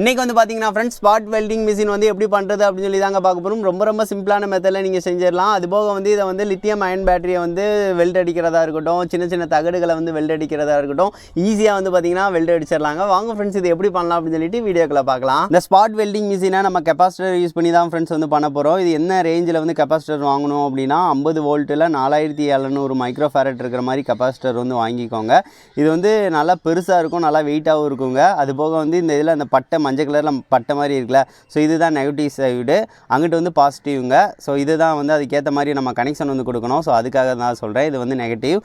இன்றைக்கி வந்து பார்த்தீங்கன்னா ஃப்ரெண்ட்ஸ் ஸ்பாட் வெல்டிங் மிஷின் வந்து எப்படி பண்ணுறது அப்படின்னு சொல்லி தாங்க பார்க்க போகிறோம் ரொம்ப ரொம்ப சிம்பிளான மெத்தடில் நீங்கள் செஞ்சிடலாம். அது போக வந்து இதை வந்து லித்தியம் அயன் பேட்டரியை வந்து வெல்ட் அடிக்கிறதா இருக்கட்டும் சின்ன சின்ன தகடுகளை வந்து வெல்ட் அடிக்கிறதா இருக்கட்டும் ஈஸியாக வந்து பார்த்தீங்கன்னா வெல்ட் அடிச்சிடலாங்க. வாங்க ஃப்ரெண்ட்ஸ் இது எப்படி பண்ணலாம் அப்படின்னு சொல்லிட்டு வீடியோக்களை பார்க்கலாம். இந்த ஸ்பாட் வெல்டிங் மிஷினை நம்ம கெப்பாசிட்டர் யூஸ் பண்ணி தான் ஃப்ரெண்ட்ஸ் வந்து பண்ண போகிறோம் இது என்ன ரேஞ்சில் வந்து கெப்பாசிட்டர் வாங்கணும் அப்படின்னா ஐம்பது வோல்ட்டில் நாலாயிரத்தி எழுநூறு மைக்ரோ ஃபேரட் இருக்கிற மாதிரி கெப்பாசிட்டர் வந்து வாங்கிக்கோங்க. இது வந்து நல்லா பெருசாக இருக்கும் நல்லா வெயிட்டாகவும் இருக்குங்க. அது போக வந்து இந்த இதில் அந்த பட்டை மஞ்சள் கலரில் பட்டை மாதிரி இருக்குல்ல ஸோ இதுதான் நெகட்டிவ் சைடு அங்கிட்டு வந்து பாசிட்டிவ்ங்க ஸோ இதுதான் வந்து அதுக்கேற்ற மாதிரி நம்ம கனெக்ஷன் வந்து கொடுக்கணும். ஸோ அதுக்காக தான் சொல்கிறேன் இது வந்து நெகட்டிவ்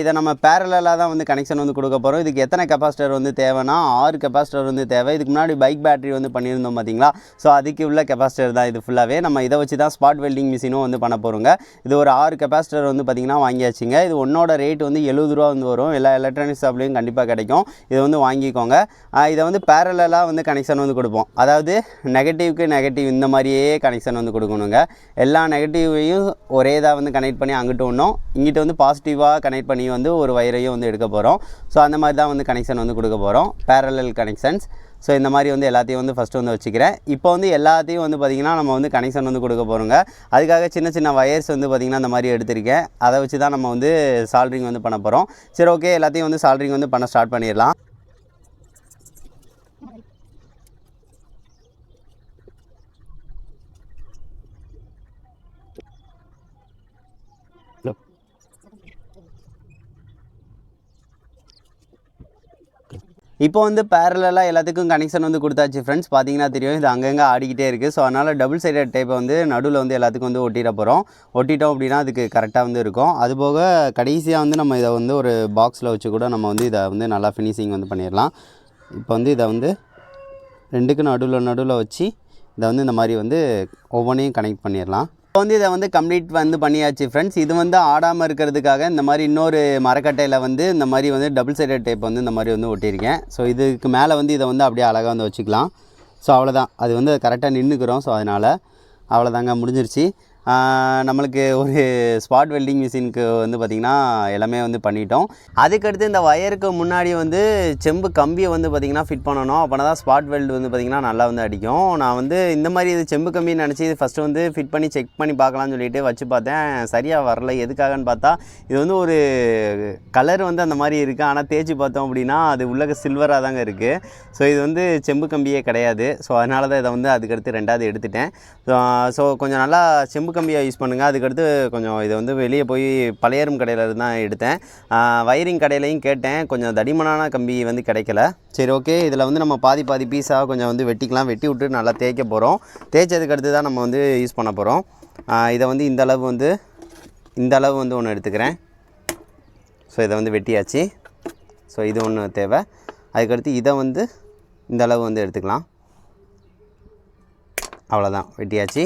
இதை நம்ம பேரலாக தான் வந்து கனெக்ஷன் வந்து கொடுக்க போகிறோம் இதுக்கு எத்தனை கெப்பாசிட்டர் வந்து தேவைன்னா ஆறு கெப்பாசிட்டர் வந்து தேவை. இதுக்கு முன்னாடி பைக் பேட்டரி வந்து பண்ணியிருந்தோம் பார்த்தீங்களா ஸோ அதுக்கு உள்ள கெப்பாசிட்டர் தான் இது ஃபுல்லாகவே நம்ம இதை வச்சு தான் ஸ்பாட் வெல்டிங் மிஷினும் வந்து பண்ண போகிறோங்க இது ஒரு ஆறு கெப்பாசிட்டர் வந்து பார்த்திங்கன்னா வாங்கியாச்சுங்க. இது ஒன்னோட ரேட் வந்து எழுபது ரூபா வந்து வரும். எல்லா எலக்ட்ரானிக் ஷாப்லேயும் கண்டிப்பாக கிடைக்கும். இதை வந்து வாங்கிக்கோங்க. இதை வந்து பேரலாக வந்து கனெக்ஷன் வந்து கொடுப்போம். அதாவது நெகட்டிவ்க்கு நெகட்டிவ் இந்த மாதிரியே கனெக்ஷன் வந்து கொடுக்கணுங்க. எல்லா நெகட்டிவையும் ஒரே இதாக வந்து கனெக்ட் பண்ணி அங்கிட்டு ஒன்றும் இங்கிட்ட வந்து பாசிட்டிவாக கனெக்ட் பண்ணி வந்து ஒரு வயரையும் வந்து எடுக்க போகிறோம் ஸோ அந்த மாதிரி தான் வந்து கனெக்ஷன் வந்து கொடுக்க போகிறோம் பேரலல் கனெக்ஷன்ஸ் ஸோ இந்த மாதிரி வந்து எல்லாத்தையும் வந்து ஃபஸ்ட்டு வந்து வச்சுக்கிறேன். இப்போ வந்து எல்லாத்தையும் வந்து பார்த்திங்கன்னா நம்ம வந்து கனெக்ஷன் வந்து கொடுக்க போகிறோங்க அதுக்காக சின்ன சின்ன வயர்ஸ் வந்து பார்த்திங்கன்னா இந்த மாதிரி எடுத்திருக்கேன். அதை வச்சு தான் நம்ம வந்து சால்ட்ரிங் வந்து பண்ண போகிறோம் சரி ஓகே எல்லாத்தையும் வந்து சால்ட்ரிங் வந்து பண்ண ஸ்டார்ட் பண்ணிடலாம். இப்போ வந்து பேரலாக எல்லாத்துக்கும் கனெக்ஷன் வந்து கொடுத்தாச்சு ஃப்ரெண்ட்ஸ் பார்த்தீங்கன்னா தெரியும் இது அங்கங்கே ஆடிக்கிட்டே இருக்குது ஸோ அதனால் டபுள் சைடட் டைப்பை வந்து நடுவில் வந்து எல்லாத்துக்கும் வந்து ஒட்டிட போகிறோம் ஒட்டிட்டோம் அப்படின்னா அதுக்கு கரெக்டாக வந்து இருக்கும். அதுபோக கடைசியாக வந்து நம்ம இதை வந்து ஒரு பாக்ஸில் வச்சு கூட நம்ம வந்து இதை வந்து நல்லா ஃபினிஷிங் வந்து பண்ணிடலாம். இப்போ வந்து இதை வந்து ரெண்டுக்கு நடுவில் நடுவில் வச்சு இதை வந்து இந்த மாதிரி வந்து ஒவ்வொன்றையும் கனெக்ட் பண்ணிடலாம். இப்போ வந்து இதை வந்து கம்ப்ளீட் வந்து பண்ணியாச்சு ஃப்ரெண்ட்ஸ் இது வந்து ஆடாமல் இருக்கிறதுக்காக இந்த மாதிரி இன்னொரு மரக்கட்டையில் வந்து இந்த மாதிரி வந்து டபுள் சைடட் டேப் வந்து இந்த மாதிரி வந்து ஒட்டியிருக்கேன். ஸோ இதுக்கு மேலே வந்து இதை வந்து அப்படியே அழகாக வந்து வச்சுக்கலாம். ஸோ அவ்வளோதான் அது வந்து கரெக்டாக நின்றுக்கிறோம் ஸோ அதனால் அவ்வளோதாங்க முடிஞ்சிருச்சு. நம்மளுக்கு ஒரு ஸ்பாட் வெல்டிங் மிஷினுக்கு வந்து பார்த்திங்கன்னா எல்லாமே வந்து பண்ணிட்டோம். அதுக்கடுத்து இந்த வயருக்கு முன்னாடி வந்து செம்பு கம்பியை வந்து பார்த்திங்கன்னா ஃபிட் பண்ணணும். அப்போனா தான் ஸ்பாட் வெல்டு வந்து பார்த்திங்கன்னா நல்லா வந்து அடிக்கும். நான் வந்து இந்த மாதிரி இது செம்பு கம்பின்னு நினச்சி இது ஃபஸ்ட்டு வந்து ஃபிட் பண்ணி செக் பண்ணி பார்க்கலாம்னு சொல்லிட்டு வச்சு பார்த்தேன். சரியாக வரல. எதுக்காகன்னு பார்த்தா இது வந்து ஒரு கலர் வந்து அந்த மாதிரி இருக்குது ஆனால் தேய்ச்சி பார்த்தோம் அப்படின்னா அது உள்ள சில்வராக தாங்க இருக்குது ஸோ இது வந்து செம்பு கம்பியே கிடையாது. ஸோ அதனால தான் இதை வந்து அதுக்கடுத்து ரெண்டாவது எடுத்துட்டேன். ஸோ கொஞ்சம் நல்லா செம்பு கம்பியாக யூஸ் பண்ணுங்கள் அதுக்கடுத்து கொஞ்சம் இதை வந்து வெளியே போய் பழையரும் கடையில் இருந்து தான் எடுத்தேன். வயரிங் கடையிலையும் கேட்டேன். கொஞ்சம் தடிமனான கம்பி வந்து கிடைக்கல. சரி ஓகே. இதில் வந்து நம்ம பாதி பாதி பீஸாக கொஞ்சம் வந்து வெட்டிக்கலாம். வெட்டி விட்டு நல்லா தேய்க்க போகிறோம். தேய்ச்சதுக்கு அடுத்து தான் நம்ம வந்து யூஸ் பண்ண போகிறோம். இதை வந்து இந்த அளவு வந்து இந்த அளவு வந்து ஒன்று எடுத்துக்கிறேன். ஸோ இதை வந்து வெட்டியாச்சு. ஸோ இது ஒன்று தேவை. அதுக்கடுத்து இதை வந்து இந்த அளவு வந்து எடுத்துக்கலாம். அவ்வளோதான் வெட்டியாச்சு.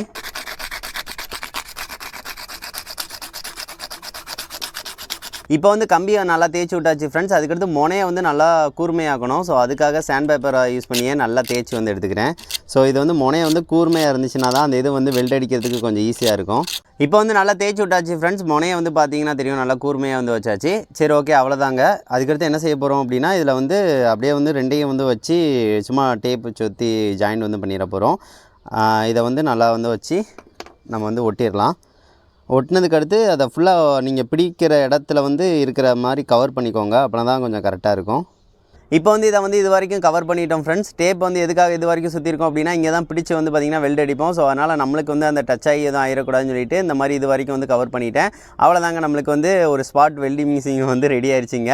இப்போ வந்து கம்பியை நல்லா தேய்ச்சி விட்டாச்சு ஃப்ரெண்ட்ஸ் அதுக்கடுத்து முனையை வந்து நல்லா கூர்மையாக்கணும். ஸோ அதுக்காக சாண்ட் பேப்பரை யூஸ் பண்ணியே நல்லா தேய்ச்சி வந்து எடுத்துக்கிறேன். ஸோ இது வந்து முனையை வந்து கூர்மையாக இருந்துச்சுன்னா தான் அந்த இது வந்து வெல்ட் அடிக்கிறதுக்கு கொஞ்சம் ஈஸியாக இருக்கும். இப்போ வந்து நல்லா தேய்ச்சி விட்டாச்சு ஃப்ரெண்ட்ஸ் முனையை வந்து பார்த்தீங்கன்னா தெரியும் நல்லா கூர்மையாக வந்து வச்சாச்சு. சரி ஓகே அவ்வளோதாங்க அதுக்கடுத்து என்ன செய்ய போகிறோம் அப்படின்னா இதில் வந்து அப்படியே வந்து ரெண்டையும் வந்து வச்சு சும்மா டேப்பு சுற்றி ஜாயின் வந்து பண்ணிட போகிறோம் இதை வந்து நல்லா வந்து வச்சு நம்ம வந்து ஒட்டிடலாம். ஒட்டினதுக்கு அடுத்து அதை ஃபுல்லாக நீங்கள் பிடிக்கிற இடத்துல வந்து இருக்கிற மாதிரி கவர் பண்ணிக்கோங்க. அப்படின்னா தான் கொஞ்சம் கரெக்டாக இருக்கும். இப்போ வந்து இதை வந்து இது வரைக்கும் கவர் பண்ணிட்டோம் ஃப்ரெண்ட்ஸ் டேப் வந்து எதுக்காக இது வரைக்கும் சுற்றிருக்கோம் அப்படின்னா இங்கே தான் பிடிச்சி வந்து பார்த்திங்கன்னா வெல்ட் அடிப்போம். ஸோ அதனால் நம்மளுக்கு வந்து அந்த டச் ஆகி எதுவும் ஆயிடக்கூடாதுன்னு சொல்லிட்டு இந்த மாதிரி இது வரைக்கும் வந்து கவர் பண்ணிட்டேன். அவ்வளோதாங்க நம்மளுக்கு வந்து ஒரு ஸ்பாட் வெல்டிங் மிஷின் வந்து ரெடி ஆயிடுச்சிங்க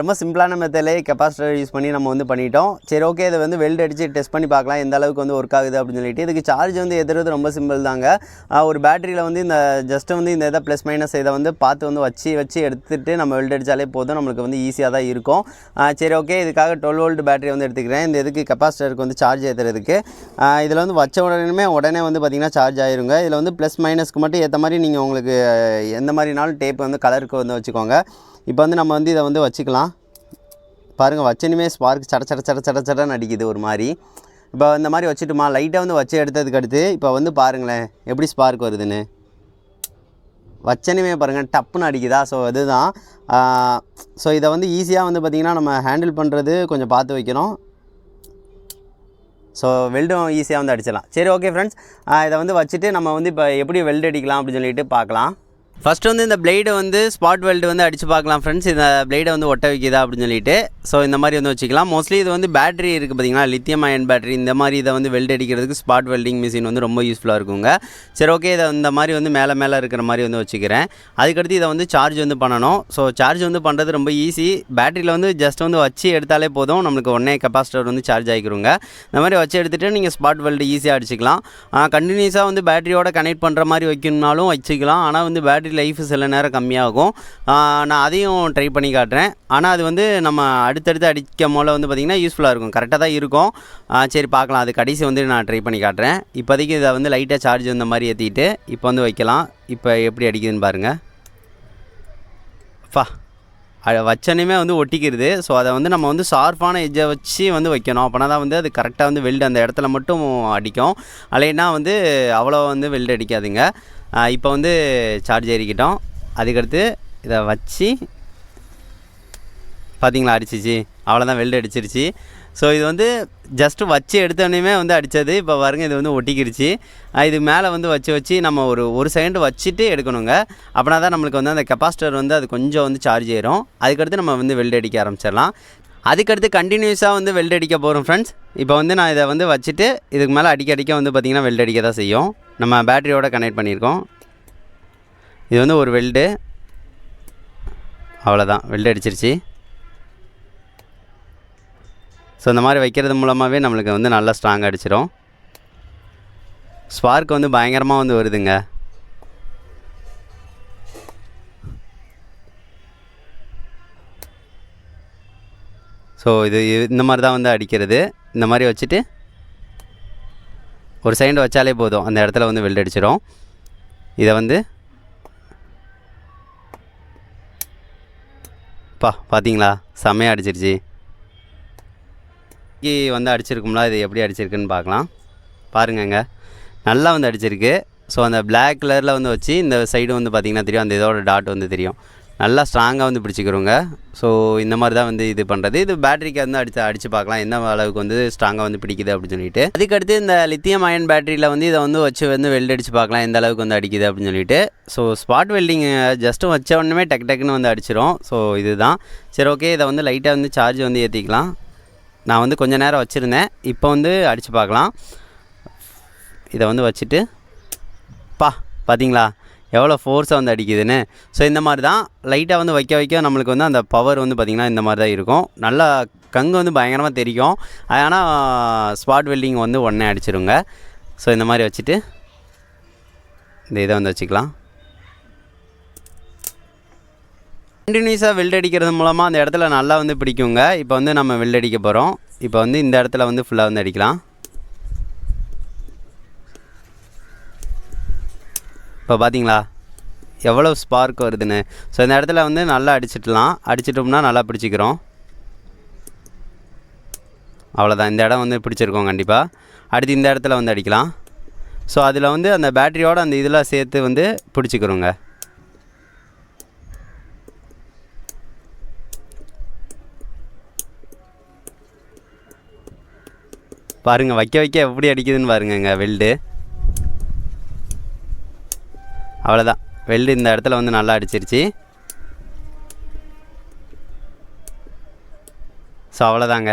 ரொம்ப சிம்பிளான மெத்தட்லேயே கெப்பாசிட்டர் யூஸ் பண்ணி நம்ம வந்து பண்ணிட்டோம். சரி ஓகே இதை வந்து வெல்ட் அடித்து டெஸ்ட் பண்ணி பார்க்கலாம் எந்த அளவுக்கு வந்து ஒர்க் ஆகுது அப்படின்னு சொல்லிட்டு. இதுக்கு சார்ஜ் வந்து எதுறது ரொம்ப சிம்பிள் தாங்க. ஒரு பேட்டரியில் வந்து இந்த ஜஸ்ட்டு வந்து இந்த இதை ப்ளஸ் மைனஸ் இதை வந்து பார்த்து வந்து வச்சு வச்சு எடுத்துகிட்டு நம்ம வெல்ட் அடித்தாலே போதும். நம்மளுக்கு வந்து ஈஸியாக தான் இருக்கும். சரி சரி ஓகே இதுக்காக டுவெல் வோல்ட் பேட்டரி வந்து எடுத்துக்கிறேன். இந்த இதுக்கு கெப்பாசிட்டருக்கு வந்து சார்ஜ் ஏற்றுறதுக்கு இதில் வந்து வச்ச உடனே உடனே வந்து பார்த்திங்கன்னா சார்ஜ் ஆயிருங்க. இதில் வந்து ப்ளஸ் மைனஸ்க்கு மட்டும் ஏற்ற மாதிரி நீங்கள் உங்களுக்கு எந்த மாதிரினாலும் டேப் வந்து கலருக்கு வந்து வச்சுக்கோங்க. இப்போ வந்து நம்ம வந்து இதை வந்து வச்சுக்கலாம். பாருங்கள் வச்சனுமே ஸ்பார்க் சட சட சட சட சடன்னு அடிக்குது ஒரு மாதிரி. இப்போ இந்த மாதிரி வச்சுட்டுமா? லைட்டாக வந்து வச்சு எடுத்ததுக்கு அடுத்து இப்போ வந்து பாருங்களேன் எப்படி ஸ்பார்க் வருதுன்னு. வச்சனுமே பாருங்கள் டப்புன்னு அடிக்குதா? ஸோ இதுதான் ஸோ இதை வந்து ஈஸியாக வந்து பார்த்திங்கன்னா நம்ம ஹேண்டில் பண்ணுறது கொஞ்சம் பார்த்து வைக்கணும். ஸோ வெல்டும் ஈஸியாக வந்து அடிச்சிடலாம். சரி ஓகே ஃப்ரெண்ட்ஸ் இதை வந்து வச்சுட்டு நம்ம வந்து இப்போ எப்படி வெல்ட் அடிக்கலாம் அப்படின்னு சொல்லிட்டு பார்க்கலாம். ஃபஸ்ட்டு வந்து இந்த பிளேடை வந்து ஸ்பாட் வெல்டு வந்து அடித்து பார்க்கலாம் ஃப்ரெண்ட்ஸ் இந்த பிளேடை வந்து ஒட்ட வைக்கிதா அப்படின்னு சொல்லிட்டு. ஸோ இந்த மாதிரி வந்து வச்சுக்கலாம். மோஸ்ட்லி இது வந்து பேட்டரி இருக்குது பார்த்தீங்களா லித்தியம் அயன் பேட்டரி இந்த மாதிரி இதை வந்து வெல்ட் அடிக்கிறதுக்கு ஸ்பாட் வெல்டிங் மிஷின் வந்து ரொம்ப யூஸ்ஃபுல்லாக இருக்குங்க. சரி ஓகே இதை இந்த மாதிரி வந்து மேலே மேலே இருக்கிற மாதிரி வந்து வச்சுக்கிறேன். அதுக்கடுத்து இதை வந்து சார்ஜ் வந்து பண்ணணும். ஸோ சார்ஜ் வந்து பண்ணுறது ரொம்ப ஈஸி பேட்டரியில் வந்து ஜஸ்ட் வந்து வச்சு எடுத்தாலே போதும். நம்மளுக்கு ஒன்றே கெப்பாசிட்டர் வந்து சார்ஜ் ஆகிக்கிறோங்க இந்த மாதிரி வச்சு எடுத்துகிட்டு நீங்கள் ஸ்பாட் வெல்டு ஈஸியாக அடிச்சிக்கலாம். கண்டினியூஸாக வந்து பேட்டரியோட கனெக்ட் பண்ணுற மாதிரி வைக்கணும்னாலும் வச்சுக்கலாம். ஆனால் வந்து பேட்டரி லைஃப் சில நேரம் கம்மியாகும். நான் அதையும் ட்ரை பண்ணி காட்டுறேன். ஆனால் அது வந்து நம்ம அடுத்தடுத்து அடிக்கும் போல் வந்து பார்த்திங்கன்னா யூஸ்ஃபுல்லாக இருக்கும். கரெக்டாக தான் இருக்கும். சரி பார்க்கலாம் அது கடைசி வந்து நான் ட்ரை பண்ணி காட்டுறேன். இப்போதைக்கு இதை வந்து லைட்டாக சார்ஜ் இந்த மாதிரி ஏற்றிட்டு இப்போ வந்து வைக்கலாம். இப்போ எப்படி அடிக்குதுன்னு பாருங்கள் ஃபா வச்சனையுமே வந்து ஒட்டிக்கிறது. ஸோ அதை வந்து நம்ம வந்து ஷார்ப்பான எஜ்ஜை வச்சு வந்து வைக்கணும். அப்போனா தான் வந்து அது கரெக்டாக வந்து வெல்டு அந்த இடத்துல மட்டும் அடிக்கும். இல்லைன்னா வந்து அவ்வளோ வந்து வெல்டு அடிக்காதுங்க. இப்போ வந்து சார்ஜ் ஏறிக்கிட்டோம். அதுக்கடுத்து இதை வச்சு பார்த்தீங்களா அடிச்சிச்சு. அவ்வளோதான் வெல்டு அடிச்சிருச்சு. ஸோ இது வந்து ஜஸ்ட்டு வச்சு எடுத்தோடனே வந்து அடித்தது இப்போ பாருங்கள் இது வந்து ஒட்டிக்கிடுச்சு இது மேலே வந்து வச்சு வச்சு நம்ம ஒரு ஒரு செகண்ட் வச்சுட்டு எடுக்கணுங்க. அப்படின்னா தான் நம்மளுக்கு வந்து அந்த கெப்பாசிட்டர் வந்து அது கொஞ்சம் வந்து சார்ஜ் ஏறும். அதுக்கடுத்து நம்ம வந்து வெல்டு அடிக்க ஆரம்பிச்சிடலாம். அதுக்கடுத்து கண்டினியூஸாக வந்து வெல்டு அடிக்க போகிறோம் ஃப்ரெண்ட்ஸ் இப்போ வந்து நான் இதை வந்து வச்சுட்டு இதுக்கு மேலே அடிக்க அடிக்க வந்து பார்த்திங்கன்னா வெல்டு அடிக்க தான் செய்யும். நம்ம பேட்டரியோடு கனெக்ட் பண்ணியிருக்கோம். இது வந்து ஒரு வெல்டு அவ்வளோதான் வெல்டு அடிச்சிருச்சு. ஸோ இந்த மாதிரி வைக்கிறது மூலமாகவே நம்மளுக்கு வந்து நல்லா ஸ்ட்ராங் அடிச்சிடும் ஸ்பார்க் வந்து பயங்கரமாக வந்து வருதுங்க. ஸோ இது- இந்த மாதிரி தான் வந்து அடிக்கிறது. இந்த மாதிரி வச்சுட்டு ஒரு செகண்ட் வச்சாலே போதும். அந்த இடத்துல வந்து வெல்ட் அடிச்சிடும் இதை வந்து பா பார்த்தீங்களா செம்மையாக அடிச்சிருச்சு. வந்து அடிச்சிருக்கும்ல இது எப்படி அடிச்சிருக்குன்னு பார்க்கலாம் பாருங்கங்க. நல்லா வந்து அடிச்சிருக்கு. ஸோ அந்த பிளாக் கலரில் வந்து வச்சு இந்த சைடு வந்து பார்த்திங்கன்னா தெரியும். அந்த இதோட டாட் வந்து தெரியும். நல்லா ஸ்ட்ராங்காக வந்து பிடிச்சிக்கிறோங்க ஸோ இந்த மாதிரி தான் வந்து இது பண்ணுறது இது பேட்டரிக்கு வந்து அடித்து அடித்து பார்க்கலாம். என்ன அளவுக்கு வந்து ஸ்ட்ராங்காக வந்து பிடிக்குது அப்படின்னு சொல்லிட்டு. அதுக்கடுத்து இந்த லித்தியம் அயன் பேட்டரியில் வந்து இதை வந்து வச்சு வந்து வெல்ட் அடித்து பார்க்கலாம். எந்த அளவுக்கு வந்து அடிக்குது அப்படின்னு சொல்லிட்டு. ஸோ ஸ்பாட் வெல்டிங் ஜஸ்ட்டு வச்ச உடனே டக் டக்குன்னு வந்து அடிச்சிடும் ஸோ இதுதான். சரி ஓகே இதை வந்து லைட்டாக வந்து சார்ஜ் வந்து ஏற்றிக்கலாம் நான் வந்து கொஞ்சம் நேரம் வச்சுருந்தேன். இப்போ வந்து அடித்து பார்க்கலாம். இதை வந்து வச்சுட்டு பா பார்த்தீங்களா எவ்வளோ ஃபோர்ஸாக வந்து அடிக்குதுன்னு. ஸோ இந்த மாதிரி தான் லைட்டாக வந்து வைக்க வைக்க நம்மளுக்கு வந்து அந்த பவர் வந்து பார்த்திங்கன்னா இந்த மாதிரி தான் இருக்கும். நல்லா கங்கு வந்து பயங்கரமாக தெரியும். ஆனால் ஸ்பாட் வெல்டிங் வந்து உடனே அடிச்சிருங்க. ஸோ இந்த மாதிரி வச்சுட்டு இந்த இதை வந்து வச்சுக்கலாம். கண்டினியூஸாக வெல்ட் அடிக்கிறது மூலமாக அந்த இடத்துல நல்லா வந்து பிடிக்குங்க. இப்போ வந்து நம்ம வெல்ட் அடிக்க போகிறோம் இப்போ வந்து இந்த இடத்துல வந்து ஃபுல்லாக வந்து அடிக்கலாம். இப்போ பார்த்தீங்களா எவ்வளோ ஸ்பார்க் வருதுன்னு. ஸோ இந்த இடத்துல வந்து நல்லா அடிச்சிடலாம். அடிச்சிட்டோம்னா நல்லா பிடிச்சிக்கிறோம். அவ்வளோதான் இந்த இடம் வந்து பிடிச்சிருக்கோம் கண்டிப்பாக அடுத்து இந்த இடத்துல வந்து அடிக்கலாம். ஸோ அதில் வந்து அந்த பேட்டரியோட அந்த இதெல்லாம் சேர்த்து வந்து பிடிச்சிக்கிறோங்க. பாருங்கள் வைக்க வைக்க எப்படி அடிக்குதுன்னு பாருங்கங்க வெல்டு அவ்வளோதான் வெல்டு இந்த இடத்துல வந்து நல்லா அடிச்சிருச்சு. ஸோ அவ்வளோதாங்க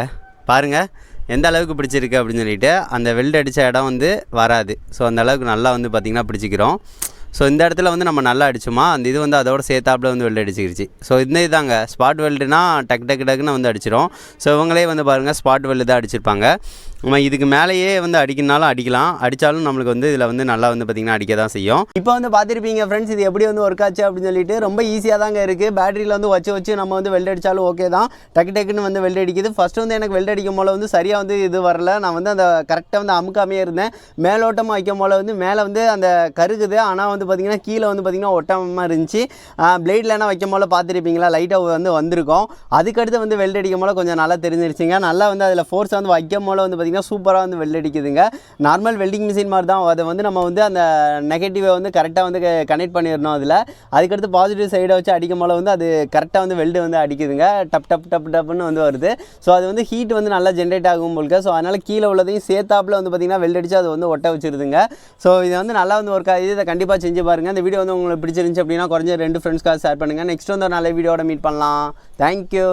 பாருங்கள் எந்த அளவுக்கு பிடிச்சிருக்கு அப்படின்னு சொல்லிட்டு அந்த வெல்டு அடித்த இடம் வந்து வராது. ஸோ அந்த அளவுக்கு நல்லா வந்து பார்த்திங்கன்னா பிடிச்சிக்கிறோம். ஸோ இந்த இடத்துல வந்து நம்ம நல்லா அடிச்சோமா? அந்த இது வந்து அதோட சேர்த்தாப்புல வந்து வெல்டு அடிச்சிருச்சு. ஸோ இந்த இதாங்க. ஸ்பாட் வெல்டுனா டக் டக்கு டக்குன்னு வந்து அடிச்சிடும் ஸோ இவங்களே வந்து பாருங்கள் ஸ்பாட் வெல்டு தான் அடிச்சிருப்பாங்க. நம்ம இதுக்கு மேலேயே வந்து அடிக்கணுனாலும் அடிக்கலாம். அடித்தாலும் நம்மளுக்கு வந்து இதில் வந்து நல்லா வந்து பார்த்திங்கன்னா அடிக்க தான் செய்யும். இப்போ வந்து பார்த்துருப்பீங்க ஃப்ரெண்ட்ஸ் இது எப்படி வந்து ஒர்க் ஆச்சு அப்படின்னு சொல்லிட்டு ரொம்ப ஈஸியாக தாங்க இருக்குது பேட்டரியில் வந்து வச்சு வச்சு நம்ம வந்து வெல்ட் அடித்தாலும் ஓகே தான். டக்கு டக்குன்னு வந்து வெல்ட் அடிக்குது. ஃபஸ்ட்டு வந்து எனக்கு வெல்ட் அடிக்கும் போல வந்து சரியாக வந்து இது வரல. நான் வந்து அந்த கரெக்டாக வந்து அமுக்காமே இருந்தேன். மேலோட்டமாக வைக்கும் போல வந்து மேலே வந்து அந்த கருகுது. ஆனால் வந்து பார்த்திங்கன்னா கீழே வந்து பார்த்திங்கன்னா ஒட்டமாக இருந்துச்சு. பிளேட்லனா வைக்கும் போல பார்த்துருப்பீங்களா? லைட்டாக வந்து வந்திருக்கும். அதுக்கடுத்து வந்து வெல்ட் அடிக்கும் போல கொஞ்சம் நல்லா தெரிஞ்சிருச்சுங்க. நல்லா வந்து அதில் ஃபோர்ஸ் வந்து வைக்கும் போல வந்து பார்த்திங்கன்னா பார்த்தீங்கன்னா சூப்பராக வந்து வெல்ட் அடிக்குதுங்க. நார்மல் வெல்டிங் மிஷின் மாதிரி தான் அதை வந்து நம்ம வந்து அந்த நெகட்டிவை வந்து கரெக்டாக வந்து கனெக்ட் பண்ணிடணும் அதில். அதுக்கடுத்து பாசிட்டிவ் சைடை வச்சு அடிக்கும் போல வந்து அது கரெக்டாக வந்து வெல்டு வந்து அடிக்குதுங்க. டப் டப் டப் டப்னு வந்து வருது. ஸோ அது வந்து ஹீட் வந்து நல்லா ஜென்ரேட் ஆகும் போலுக்கு ஸோ அதனால் கீழே உள்ளதையும் சேர்த்தாப்பில் வந்து பார்த்திங்கன்னா வெல்டடிச்சு அது வந்து ஒட்ட வச்சிருதுங்க. ஸோ இது வந்து நல்லா வந்து ஒர்க் ஆகுது. இதை கண்டிப்பாக செஞ்சு பாருங்கள் இந்த வீடியோ வந்து உங்களுக்கு பிடிச்சிருந்துச்சு அப்படின்னா குறைஞ்ச ரெண்டு ஃப்ரெண்ட்ஸ்க்காக ஷேர் பண்ணுங்கள் நெக்ஸ்ட் வந்து ஒரு நல்ல வீடியோட மீட் பண்ணலாம். தேங்க்யூ